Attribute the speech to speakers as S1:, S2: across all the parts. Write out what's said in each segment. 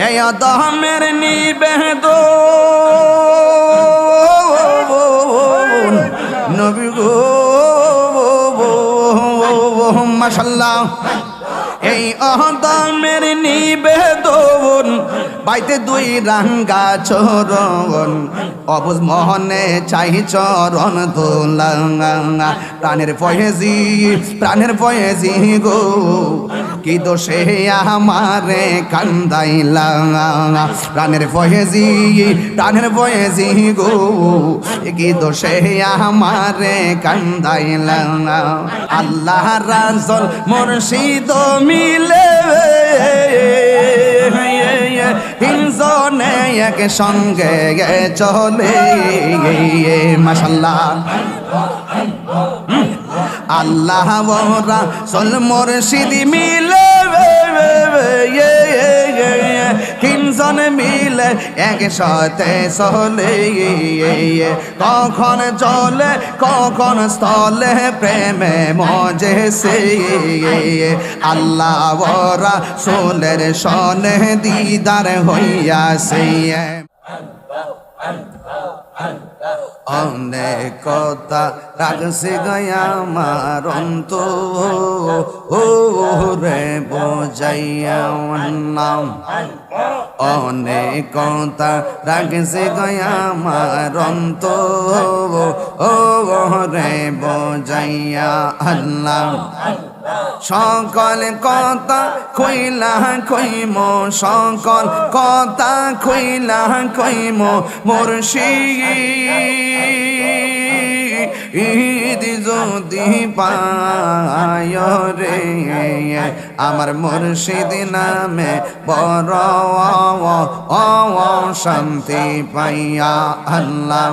S1: নি নিবেদ নবী গো। মাশাল্লাহ। এই অহদমের নিবেদন বাইতে দুই রাঙ্গা চরণ অবুজ মোহনে চাই চরণ দোলাঙ্গা। প্রাণের পয়েজি প্রাণের পয়েজি গো। কি দোষে আমারে কান্দাইলা প্রাণের পয়েজি প্রাণের পয়েজি গো। কি দোষে আমারে কান্দাইলা আল্লাহ রাজল মুর্শিদ মিলে। তিনজনে এক সঙ্গে চলে মাসাল্লাহ আল্লাহ ওরা সল মুর্শিদ মিলে তিনজন মিলে এক সাথে চলে কখন চলে কখন স্থলে প্রেমে মজে সে আল্লাহ ওরা সোলের সনে দিদার হইয়া হইয়াছে অনেক কথা রাখছে গয়া আমার অন্ত ও রে বোঝাইয়া নাম। অনেক কথা রাখছে গয়া আমার অন্ত রে বোঝাইয়া আল্লাহ সকল কথা কইলা কইম সকল কথা কইলা কইম, মুর্শিদ। যদি পায় রে, আমার মুর্শিদ নামে বড় শান্তি পাইয়া আল্লাহ।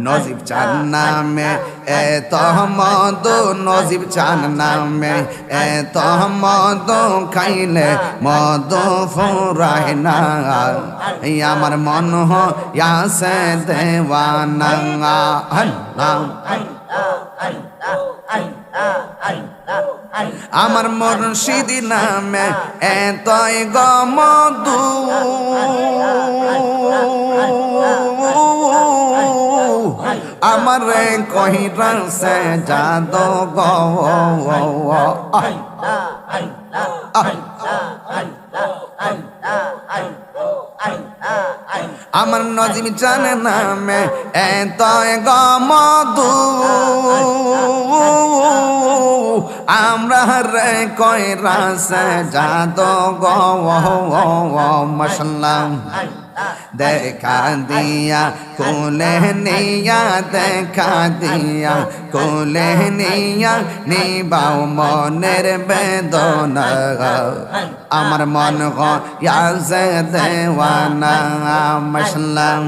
S1: নজিব চান নামে এত মদ নজিব চান নামে এত মদ খাইলে মদ ফুরায় না এই আমার মন হইয়াছে দেওয়ানা আল্লাহ আমার মুর্শিদ নামে এতই গমদু আমার কহিরা সে যাদ গ আমার নজিম চান নামে এত গমদু আমরা রে কয় রাস যাদ গ মশলাম দেখা দিয়া কোলে নিয়া দেখা দিয়া কোলে নিয়া নিবাও মনের বেদনা আমার মন গো গয়াছে দেওয়ানা মশলাম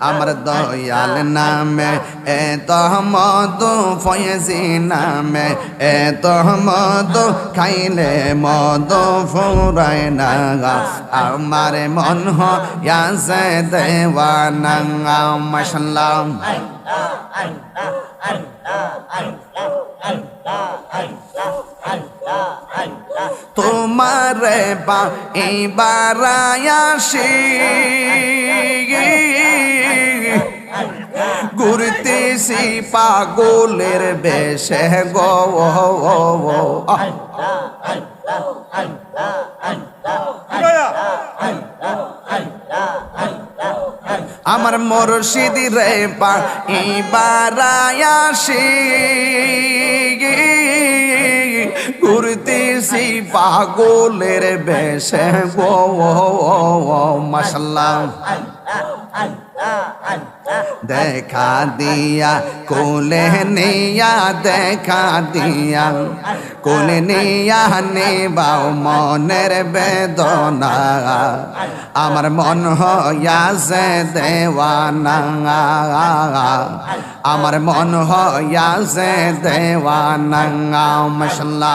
S1: আমার দয়াল নামে এত মধু ফয়েজি নামে এত মধু খাইলে মধু ফুরায় না আমার মন হয়াছে দেওয়ানা মশলাম তোমার বা এবার আসি। ঘুরতেছি পাগলের বেশে গো। আমার মুর্শিদ রে পা এবার আসি। ঘুরতেছি পাগলের বেশে। গো দেখা দিয়া কোলে নিয়া দেখা দিয়া কোলে নিয়া নেবাও মনের বেদনা আমার মন হইয়াছে দেওয়ানা আমার মন হইয়াছে দেওয়ানা মশলা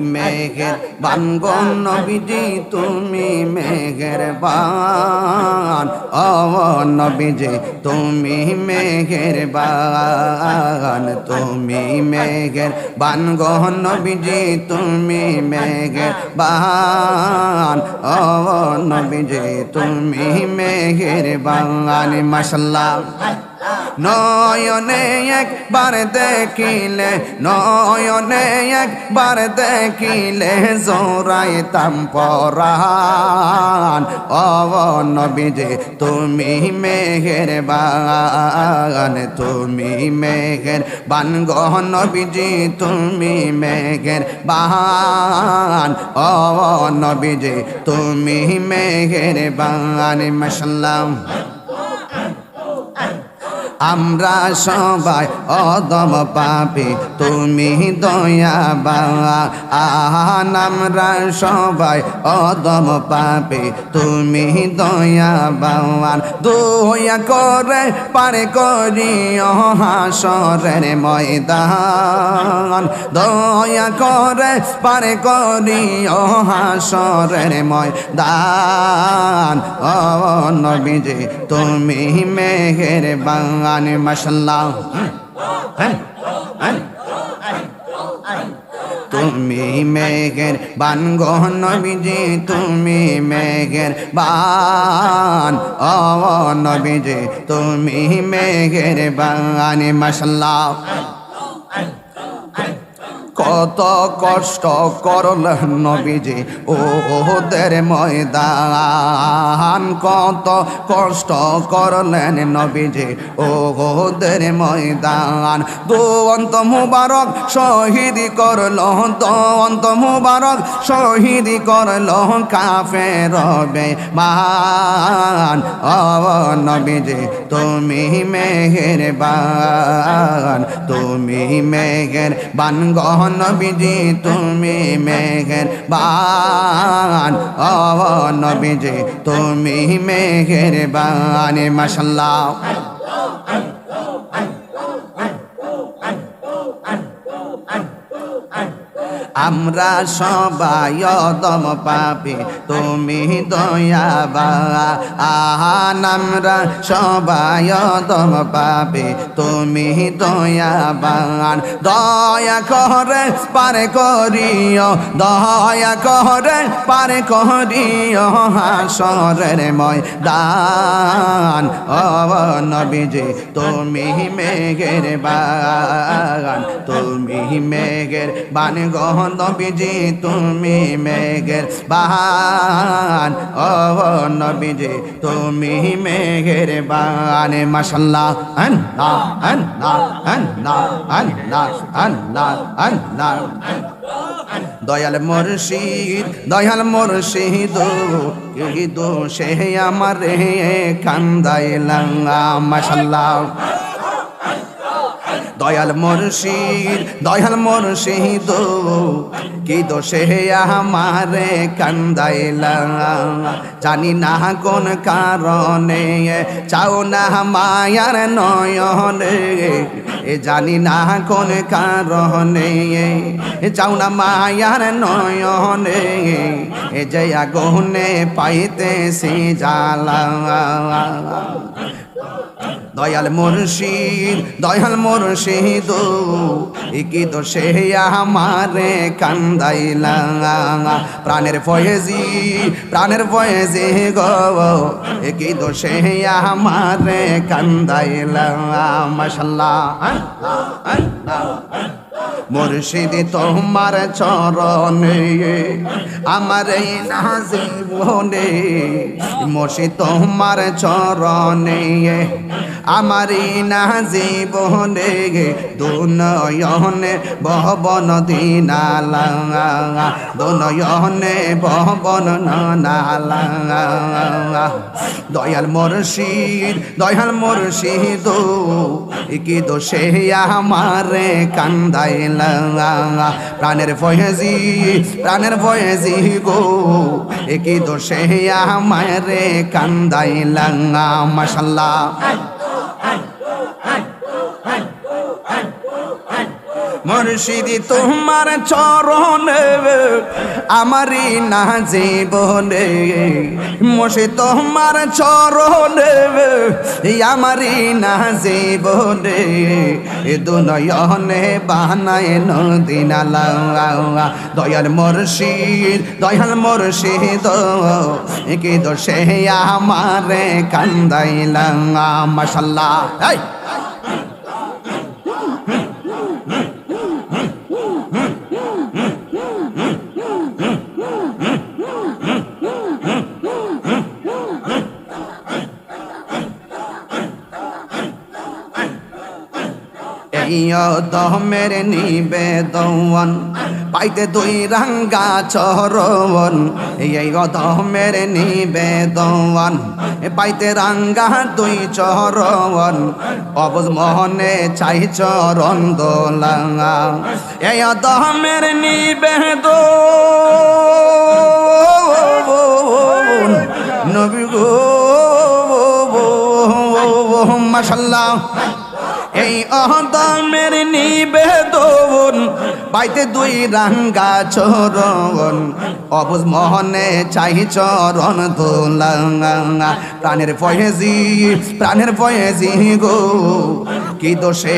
S1: মেঘের বানগন নবীজি, তুমি মেঘের বান। ও নবীজি, তুমি মেঘের বান। তুমি মেঘের বানগন নবীজি, তুমি মেঘের বান। ও নবীজি, তুমি মেঘের বান। মাসাল্লাহ নয়নে একবার দেখিলে, নয়নে একবার দেখিলে জোরাইতাম পরাণ। ও নবীজে, তুমি মেঘের বান তুমি মেঘের বান গহ নবীজি, তুমি মেঘের বান ও নবীজে, তুমি মেঘের বান মশাল্লাম আমরা সবাই অদম পাপি, তুমি দয়া আহান, আমরা সবাই অদম পাপি, তুমি দয়া বাওয়ান দয়া করে, পারে করি হাসরের ময়দান। দয়া করে, পারে করি হাসরের ময়দান। ও নবীজি, তুমি মেঘের বাংলা গানে মাসাল্লাহ। তুমি মেঘের বান নবীজি, তুমি মেঘের বান। ও নবীজি, তুমি মেঘের বান, মাসাল্লাহ। কত কষ্ট করলেন নবীজি ও ওদের ময়দান। কত কষ্ট করলেন নবীজি ও ওদের ময়দান। দোয়ন্ত মুবারক শহীদ করল দোয়ন্ত মুবারক শহীদ করল কাফে রবে মান নবীজি, তুমি মেহের বান তুমি মেঘের বান গহ নবীজি তুমি মেঘের বান ও নবীজি তুমি মেঘের বান মাসাল্লাহ আমরা সবাই অদম পাপি, তুমি দয়াবা। আহান আমরা সবাই অদম পাপি, তুমি দয়াবান দয়া করে পারে করিও, দয়া করে পারে করিও, হাসরের ময় দান নবীজি, তুমি মেঘের বাগান, তুমি মেঘের বান গহ নবীজি তুমি মেঘের বাহান ও নবীজি তুমি মেঘের বান। মাসাল্লাহ আন্না আন্না আন্না আন্না আন্না আন্না দয়াল মুর্শিদ দয়াল মুর্শিদ কি দোষে আমার রে কান্দাইলাম। মাসাল্লাহ দয়াল মুর্শিদ দয়াল মুর্শিদ, কি দোষে আমারে কান্দাইলা? জানি না কোন কারণে, চাও না মায়ার নয়নে। এ জানি না কোন কারণে, চাও না মায়ার নয়নে। এ যে আগুনে পাইতেছি জালা দয়াল মুর্শিদ দয়াল মুর্শিদ তো সে আমারে কান্দাইলা প্রাণের ফয়েজি প্রাণের ফয়েজি গো তো সে আমারে কান্দাইলা মাশাল্লাহ। মুর্শিদ তোমার চরণে, আমার এই না জীবনে মুর্শিদ তোমার চরণে, আমার এই না জীবনে দুনয়নে বহবন দিনালা, দুনয়নে বহবন নালা দয়াল মুর্শিদ দয়াল মুর্শিদ, কি দোষে আমারে কান্দাইলা প্রাণের ফয়েজি প্রাণের ফয়েজি গো। একই দোষে কান্দাই কান্দাইলা মাশাল্লাহ। মুর্শিদি, তোমার চরণে আমারই না জীবনে মসে তোমার চরণে আমারই না জীবনে দুনয়নে বানায় নদিনালা দয়াল মুর্শিদ দয়াল মুর্শিদ কি দোষে আমারে কান্দাইলা মাশাল্লাহ। এই! এই দমের নিবেদন, পাইতে দুই রাঙ্গা চরণ, এই দমের নিবেদন, পাইতে রাঙ্গা দুই চরণ, অবুজ মোহনে চাই চরণ দোলাঙ্গা এই দমের নিবেদন। নবী গো, মাশাল্লাহ। এই অহদামের নিবেদন পাইতে দুই রাঙ্গা চরণ অবুজ মোহনে চাই চরণ দোলাঙ্গা। প্রাণের ফয়েজি প্রাণের ফয়েজি গো, কি দোষে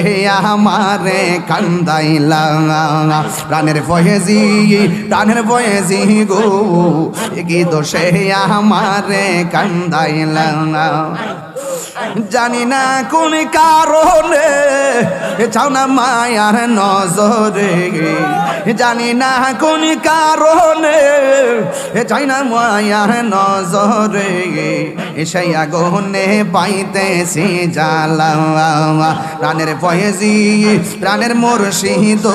S1: আমারে কান্দাইলা প্রাণের ফয়েজি প্রাণের ফয়েজি গো, কি দোষে আমারে কান্দাইলা জানি না কোন কারণে। চাও না মায়ার নজরে। জানি না কোন কারণে। চাই না মায়ার নজরে। সেই আগুনে পাইতেছি জ্বালা প্রাণের ফয়েজি, প্রাণের মুর্শিদ।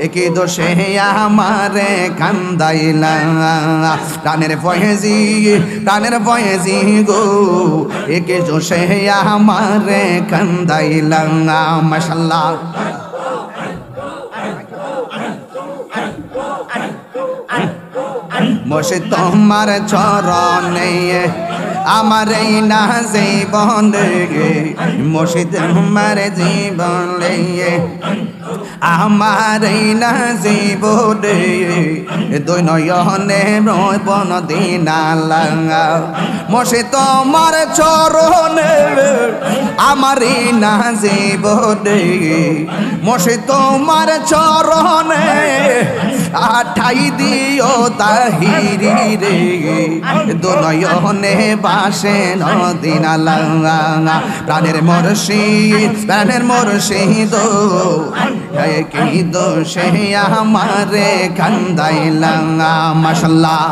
S1: একে দোষে আমারে কান্দাইলা প্রাণের ফয়েজি প্রাণের ফয়েজি গো। একে দোষে আমারে কান্দাইলা মাশাল্লাহ। বসে তোমার চরণে আমার এই না জীবন মসে তোমার জীবন আমার এই না জীবন দুই নয়নে বন দিনালা মসে তোমার চরণে আমার এই না জীবন মসে তোমার চরণে, আঠাই দিও তাহিরি রে। দুনয়নে বাসে নদিনালা প্রাণের মরশিদ প্রাণের মরশিদ কি দোষে আমারে কান্দাইলা মাশাল্লাহ।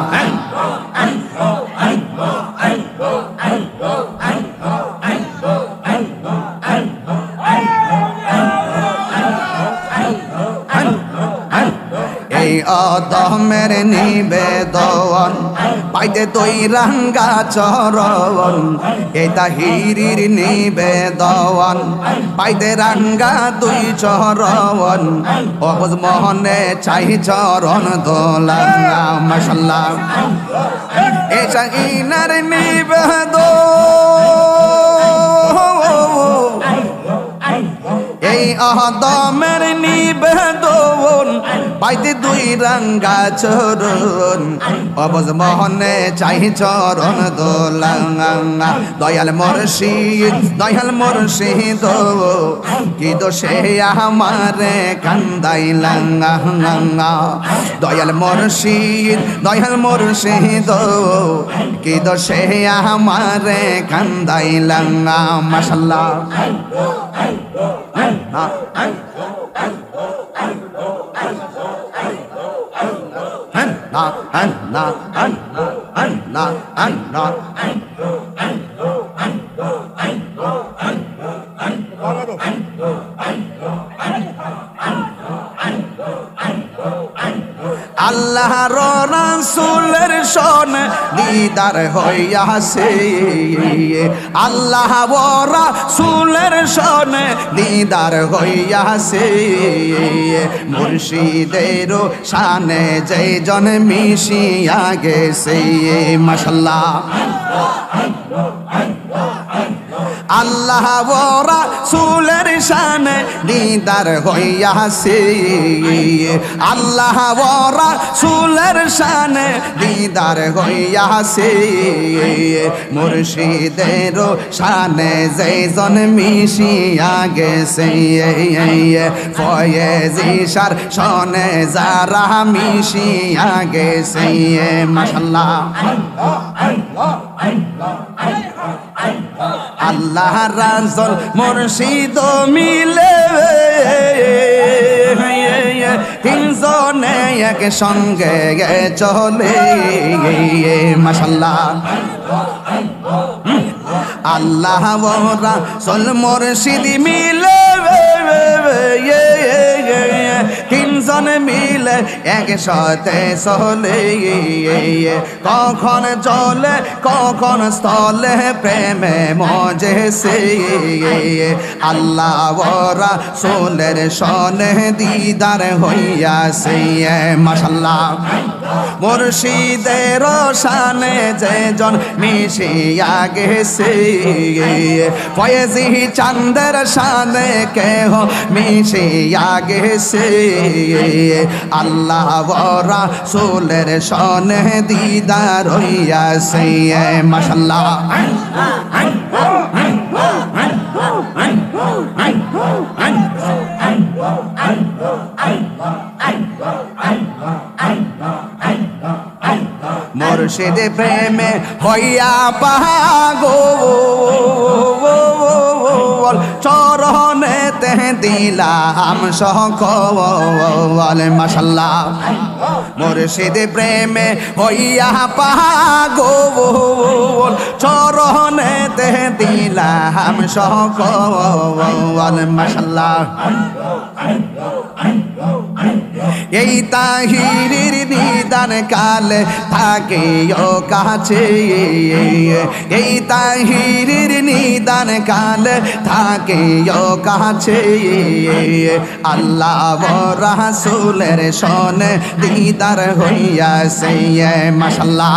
S1: এই অদমের নিবেদন পাইতে তুই রাঙ্গা চরণ, এই তাহিরির নিবেদন পাইতে রাঙ্গা তুই চরণ, অবুজ মোহনে চাই চরণ দোলাঙ্গা মশাল্লাহ। এটা ইনার নিবেদন অহদমের নিবেদন পাইতে দুই রাঙ্গা চরণ অবজ মোহনে চাই চরণ দোলাঙ্গা। দয়াল মুর্শিদ দয়াল মুর্শিদ কি দোষে আমারে কান্দাইলাঙ্গা। দয়াল মুর্শিদ দয়াল মুর্শিদ কি দোষে আমারে কান্দাইলাঙ্গা। মাশাল্লাহ না না না না না আল্লাহ রাসূলের শোন দিদার হইয়াছে। আল্লাহ রাসূলের সন দিদার হইয়াছে। মুর্শিদের শানে যে জন মিশিয়া গেছে। মাশাল্লাহ। আল্লাহ ওরা সুলের শানে দিদার হইয়াছে। আল্লাহ ওরা সুলের শানে দিদার হইয়াছে। মুর্শিদের শানে যেজন মিশিয়া গেছে। ফয়েজি সার শনে যারা মিশিয়া গেছে। মাশাল্লাহ আল্লাহ রাজল মুর্শিদ মিলে। তিনজনে এক সঙ্গে চলে। মাসাল্লাহ আল্লাহ রাসল মুর্শিদ মিলে। তিনজন মিলে একসাথে চলে কখন চলে কখন স্থলে প্রেমে মজে সে আল্লাহ ওরা সোলের সনে দিদার হইয়াছে মাসাল্লাহ মুর্শিদের শানে যে জন মিশিয়া গেছে। ফয়েজি চান্দের শানে কেহ মিশিয়া গেছে আল্লাহ ওরা সোলের সনে দিদার হইয়াছে। মাসাল্লাহ মুর্শিদ প্রেমে হইয়া পাগো। চরণে তে দিলাম সকল মাসাল্লাহ মুর্শিদ প্রেমে হইয়া পাগো চরণে তে দিলাম সকল মাসাল্লাহ এই তাহিরির নিদান কালে থাকে ও কাছে এই তাহিরির নিদান কালে থাকে ও কাছে আল্লাহ রাসুলের সনে দিদার হইয়াছে। মাসাল্লাহ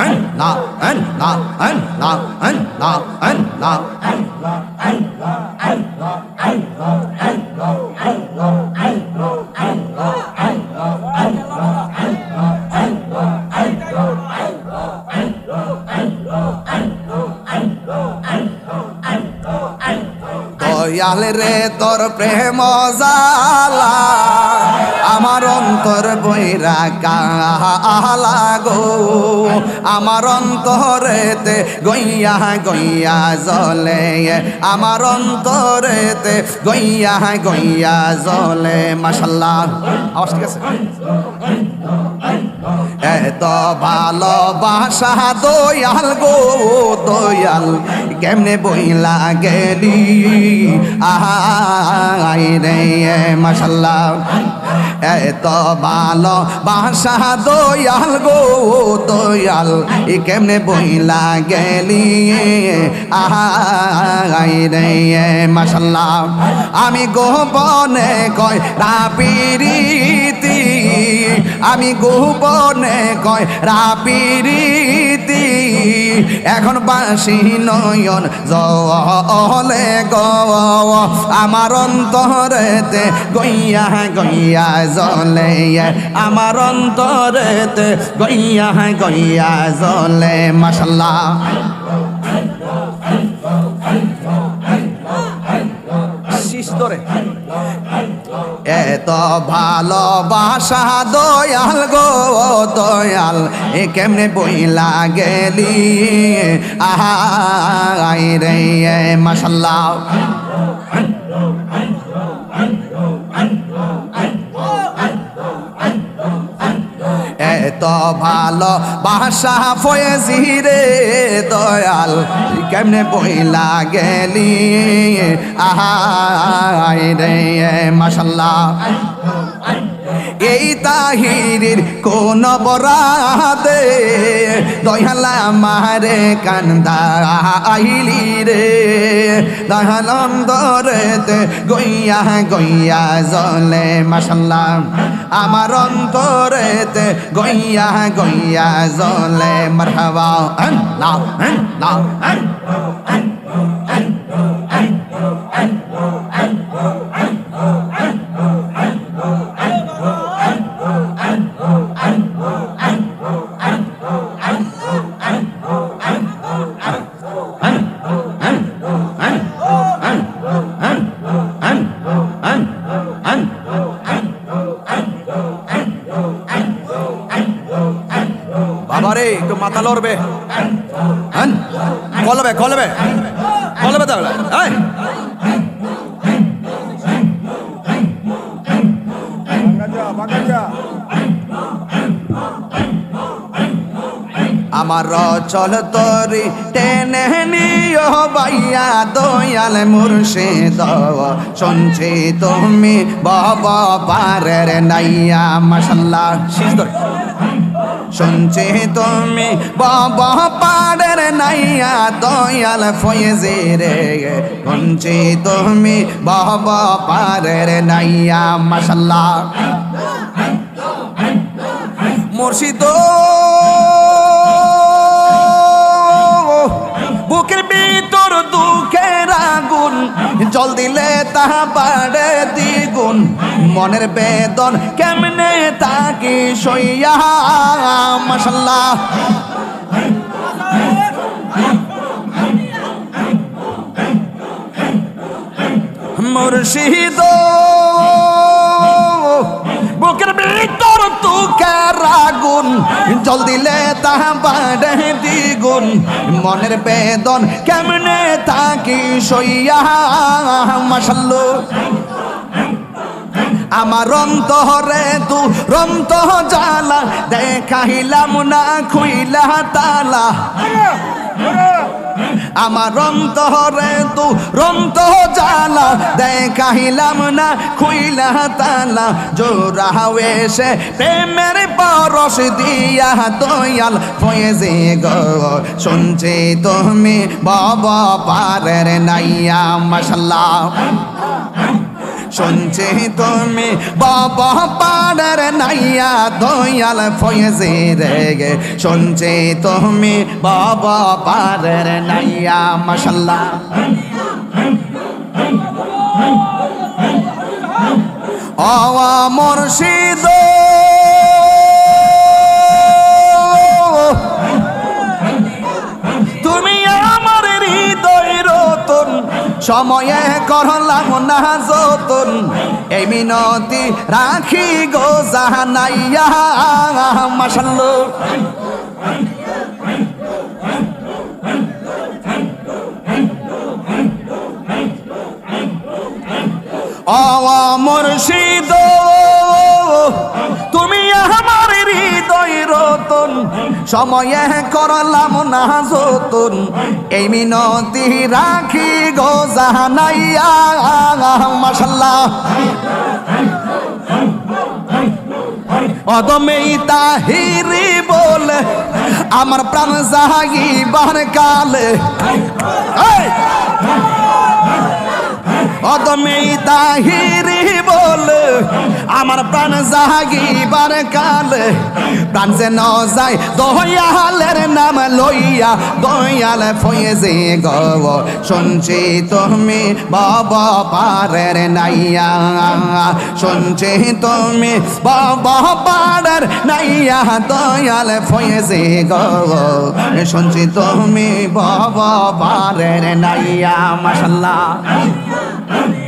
S1: হইয়াছে মাসাল্লাহ লা লা লা লা লা লা দয়াল রে তোর প্রেম জালা বৈরা কালা গো। আমার অন্তরেতে গইয়া গইয়া জলে আমার অন্তরেতে গইয়া গইয়া জলে মাসাল্লাহ আওয়াজ ঠিক আছে? এত ভালোবাসা দয়াল গো, দয়াল, কেমনে বইলা গেলি আহাই রে মাসাল্লাহ এত ভালো বাসা দয়াল গো, দয়াল। এ কেমনে বইলা গেলি আহাই রে মাসাল্লাহ আমি গোপনে কয় রাপিরিতি আমি গোপনে কয় রাপিরিতি এখন বাসি নয়ন জলে গ আমার অন্তরেতে গইয়া গইয়া জলে, আমার অন্তরেতে গইয়া গইয়া জলে মশলা শিস্তরে এত ভালোবাসা দয়াল গো দয়াল এ কেমনে বইলা গেলি? আহাই রে মাসাল্লাহ এত ভালো বাসা ফয়েজি রে দয়াল। কেমনে বইলা গেলি? আহাই রে মাসাল্লাহ এই তাহিরির কোন বরাদে দয়ালা মারে কান্দা আইলি রে দয়ানন্দরেতে গইয়া গইয়া জলে মাসাল্লাহ আমার অন্তরেতে গইয়া গইয়া জলে মারহাবা আল্লাহ আল্লাহ বাবারে লড়বে হ্যাঁ? কলবে কলবে কলবে তাহলে। আমার চল তরি টেনে নিও বাইয়া দয়াল মুর্শিদ। শুনছি তুমি বাবা পারের নাইয়া মাসাল্লাহ শেষ শুনছি তুমি বাবা পাড়ের নাইয়া দয়াল ফয়েজে রে শুনছি তুমি বাবা পাড়ের নাইয়া মাসাল্লাহ মুর্শিদ জল দিলে তাহা বাড়ে দ্বিগুণ। মনের বেদন কেমনে তাকি সইয়া মাসাল্লাহ মুর্শিদ, বুকের ভিতর তুকার আগুন জল দিলে তাহা বাড়ে দ্বিগুণ। মনের বেদন কেমনে সইয়া মাসাল্লু আমার হরে তু রন্ত জালা দেখাইলাম না খুইলা তালা। আমার অন্তরে তু রন্ত জালা, দেখাইলাম না, খুইলা তালা। জোরা এসে প্রেমের পরশ দিয়া দয়াল ফয়েজে গো। শুনছে তুমি বাবা পারের নাইয়া, মশাল্লাহ। শুনছে তুমি বাবা পাড়ার নাইয়া দয়াল ফয়েজে রে শুনছে তুমি বাবা পাড়ার নাইয়া, মশাল্লাহ। আওয়া মুর্শিদ সময়ে করলাম না যতন। এই মিনতি রাখি গো জাহানাইয়া মাসাল্লো ও মুর্শিদ সময়ে করলাম না যতন। এই মিনতি রাখি গো জাহানাইয়া। মাশাল্লাহ। অদমেই তাহিরি বলে, আমার প্রাণ জাহাগিবার কালে। এই! অদমেই তাহিরি বলে, আমার প্রাণ জাহাগিবার কালে, প্রাণ যে ন যায় দয়ালের নাম লইয়া, দয়াল ফয়েজে গব, শুনছি তুমি বাবা পারের নাইয়া, শুনছি তুমি বাবা পারের নাইয়া, দয়াল ফয়েজে গব, শুনছি তুমি বাবা পারের নাইয়া, মাশাল্লাহ। money.